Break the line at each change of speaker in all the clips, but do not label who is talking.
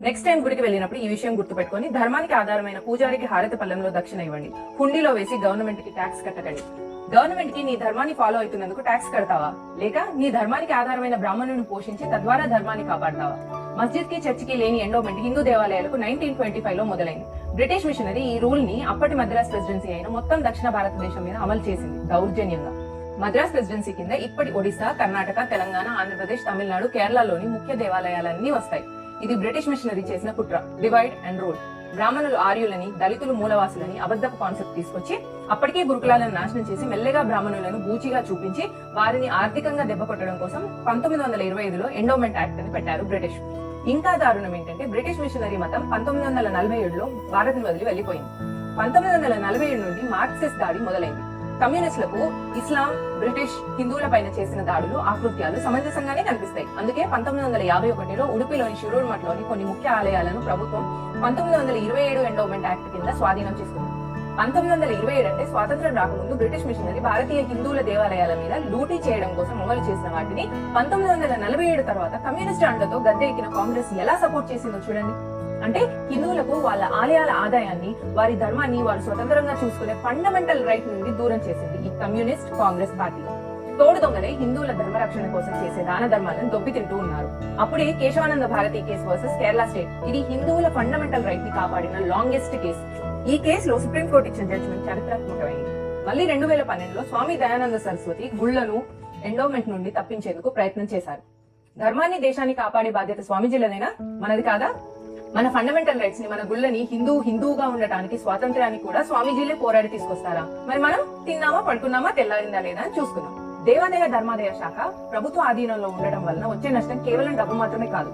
Next time గుడికి వెళ్ళినప్పుడు ఈ విషయం గుర్తుపెట్టుకొని ధర్మానికి ఆధారమైన పూజారికి హారతి పల్లెంలో దక్షిణ ఇవ్వండి. హుండీలో వేసి గవర్నమెంట్కి ట్యాక్స్ కట్టకండి. గవర్నమెంట్కి నీ ధర్మాన్ని ఫాలో అవుతున్నందుకు ట్యాక్స్ కడతావా? లేక నీ ధర్మానికి ఆధారమైన బ్రాహ్మణుని పోషించి తద్వారా ధర్మాన్ని కాపాడతావా? మస్జిద్కి చర్చికి లేని ఎండోమెంట్ హిందూ దేవాలయాలకు నైన్టీన్ ట్వంటీ ఫైవ్లో మొదలైంది. బ్రిటిష్ మిషనరీ ఈ రూల్ని అప్పటి మద్రాస్ ప్రెసిడెన్సీ అయిన మొత్తం దక్షిణ భారతదేశం మీద అమలు చేసింది దౌర్జన్యంగా. మద్రాస్ ప్రెసిడెన్సీ కింద ఇప్పటి ఒడిశా కర్ణాటక తెలంగాణ ఆంధ్రప్రదేశ్ తమిళనాడు కేరళలోని ముఖ్య దేవాలయాలన్నీ వస్తాయి. ఇది బ్రిటిష్ మిషనరీ చేసిన కుట్ర డివైడ్ అండ్ రూల్ బ్రాహ్మణులు ఆర్యులని దళితులు మూలవాసులని అబద్ధపు కాన్సెప్ట్ తీసుకొచ్చి అప్పటికే గురుకులాలను నాశనం చేసి మెల్లగా బ్రాహ్మణులను బూచిగా చూపించి వారిని ఆర్థికంగా దెబ్బకొట్టడం కోసం పంతొమ్మిది వందల ఇరవై ఐదులో ఎండోమెంట్ యాక్ట్ అని పెట్టారు బ్రిటిష్. ఇంకా దారుణం ఏంటంటే బ్రిటిష్ మిషనరీ మతం పంతొమ్మిది వందల నలభై ఏడులో భారత్ వదిలి వెళ్ళిపోయింది పంతొమ్మిది వందల నలభై ఏడు నుండి మార్క్సిస్ట్ దాడి మొదలైంది. కమ్యూనిస్టులకు ఇస్లాం బ్రిటిష్ హిందువుల పైన చేసిన దాడులు ఆకృత్యాలు సమంజసంగానే కనిపిస్తాయి. అందుకే పంతొమ్మిది వందల యాభై ఒకటిలో ఉడుపిలోని షిరూర్మఠ్లోని కొన్ని ముఖ్య ఆలయాలను ప్రభుత్వం పంతొమ్మిది వందల ఇరవై ఏడు ఎండోమెంట్ యాక్ట్ కింద స్వాధీనం చేసుకుంది. పంతొమ్మిది వందల ఇరవై ఏడు అంటే స్వాతంత్రం రాకముందు బ్రిటిష్ మిషనరీ భారతీయ హిందువుల దేవాలయాల మీద లూటీ చేయడం కోసం అమలు చేసిన వాటిని పంతొమ్మిది వందల నలభై ఏడు తర్వాత కమ్యూనిస్ట్ అండతో గద్దె ఎక్కిన కాంగ్రెస్ ఎలా సపోర్ట్ చేసిందో చూడండి. అంటే హిందువులకు వాళ్ళ ఆలయాల ఆదాయాన్ని వారి ధర్మాన్ని వారు స్వతంత్రంగా చూసుకునే ఫండమెంటల్ రైట్ నుండి దూరం చేసింది ఈ కమ్యూనిస్ట్ కాంగ్రెస్ పార్టీ. తోడు దొంగలే హిందువుల ధర్మరక్షణ కోసం చేసే దాన ధర్మాలను దొబ్బి తింటూ ఉన్నారు. అప్పుడే Kesavananda Bharati case versus Kerala state ఇది హిందువుల ఫండమెంటల్ రైట్ని కాపాడిన లాంగెస్ట్ కేసు ఈ కేసులో సుప్రీంకోర్టు ఇచ్చిన జడ్జిమెంట్ చరిత్రాత్మకమైంది. మళ్ళీ రెండు వేల పన్నెండులో స్వామి దయానంద సరస్వతి గుళ్ళను ఎండోమెంట్ నుండి తప్పించేందుకు ప్రయత్నం చేశారు. ధర్మాన్ని దేశాన్ని కాపాడే బాధ్యత స్వామీజీలదైనా? మనది కాదా? మన ఫండమెంటల్ రైట్స్ని మన గుళ్ళని హిందూ హిందువుగా ఉండటానికి స్వాతంత్రాన్ని కూడా స్వామీజీలే పోరాడి తీసుకొస్తారా? మరి మనం తిన్నామా పడుకున్నామా తెల్లారిందా లేదా అని చూసుకుందాం. దేవాదాయ ధర్మాదాయ శాఖ ప్రభుత్వ ఆధీనంలో ఉండడం వలన వచ్చే నష్టం కేవలం డబ్బు మాత్రమే కాదు.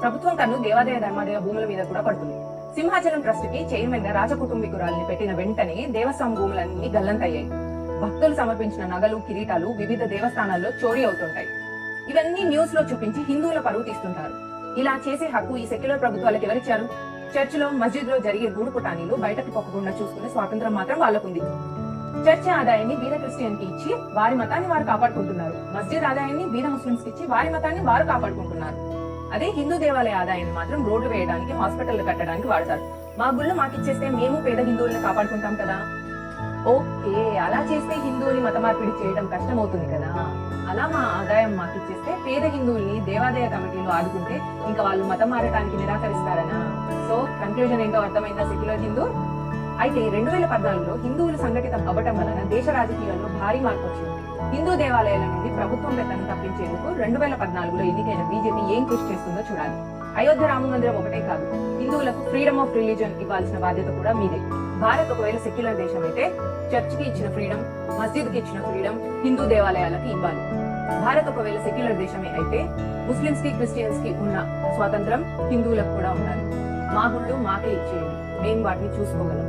ప్రభుత్వం కన్ను దేవాదాయ ధర్మాదాయ భూముల మీద కూడా పడుతుంది. సింహాచలం ట్రస్ట్కి చైర్మన్గా రాజకుటుంబికురాల్ని పెట్టిన వెంటనే దేవస్వామి భూములన్నీ గల్లంతయ్యాయి. భక్తులు సమర్పించిన నగలు కిరీటాలు వివిధ దేవస్థానాల్లో చోరీ అవుతుంటాయి. ఇవన్నీ న్యూస్లో చూపించి హిందువుల పరువు తీస్తుంటారు. ఇలా చేసే హక్కు ఈ సెక్యులర్ ప్రభుత్వాలకు ఎవరిచ్చారు? చర్చిలో మస్జిద్లో జరిగే గూడు పుటానీలు బయటకు పొక్కకుండా చూసుకునే స్వాతంత్రం మాత్రం వాళ్ళకుంది. చర్చ్ ఆదాయాన్ని బీద క్రిస్టియన్కి ఇచ్చి వారి మతాన్ని వారు కాపాడుకుంటున్నారు. మస్జిద్ ఆదాయాన్ని బీద ముస్లింస్కి ఇచ్చి వారి మతాన్ని వారు కాపాడుకుంటున్నారు. అదే హిందూ దేవాలయ ఆదాయాన్ని మాత్రం రోడ్లు వేయడానికి హాస్పిటల్ కట్టడానికి వాడతారు. మా గుళ్ళు మాకిచ్చేస్తే మేము పేద హిందువులను కాపాడుకుంటాం కదా. ఓకే అలా చేస్తే హిందువుని మత మార్పిడి చేయడం కష్టమవుతుంది కదా. అలా మా ఆదాయం మాకిచ్చేస్తే పేద హిందువుల్ని దేవాదాయ కమిటీలో ఆదుకుంటే ఇంకా వాళ్ళు మతం మారటానికి నిరాకరిస్తారనా? సో కన్క్లూజన్ ఏంటో అర్థమైందా సెక్యులర్ హిందూ? అయితే రెండు వేల పద్నాలుగులో హిందువులు సంఘటితం అవ్వటం వలన దేశ రాజకీయాల్లో భారీ మార్పు వచ్చింది హిందూ దేవాలయాల నుండి ప్రభుత్వం పెద్దను తప్పించేందుకు రెండు వేల పద్నాలుగులో ఎన్నికైన బీజేపీ ఏం కృషి చేస్తుందో చూడాలి. అయోధ్య రామ మందిరం ఒకటే కాదు హిందువులకు ఫ్రీడమ్ ఆఫ్ రిలీజన్ ఇవ్వాల్సిన బాధ్యత కూడా మీదే. భారత్ ఒకవేళ సెక్యులర్ దేశం అయితే చర్చ్కి ఇచ్చిన ఫ్రీడమ్ మస్జిద్కి ఇచ్చిన ఫ్రీడమ్ హిందూ దేవాలయాలకు ఇవ్వాలి. భారత్ ఒకవేళ సెక్యులర్ దేశమే అయితే ముస్లింస్కి క్రిస్టియన్స్కి ఉన్న స్వాతంత్రం హిందువులకు కూడా ఉండాలి. మా గుళ్ళు మాకే ఇచ్చేయండి. మేము వాటిని చూసుకోగలం.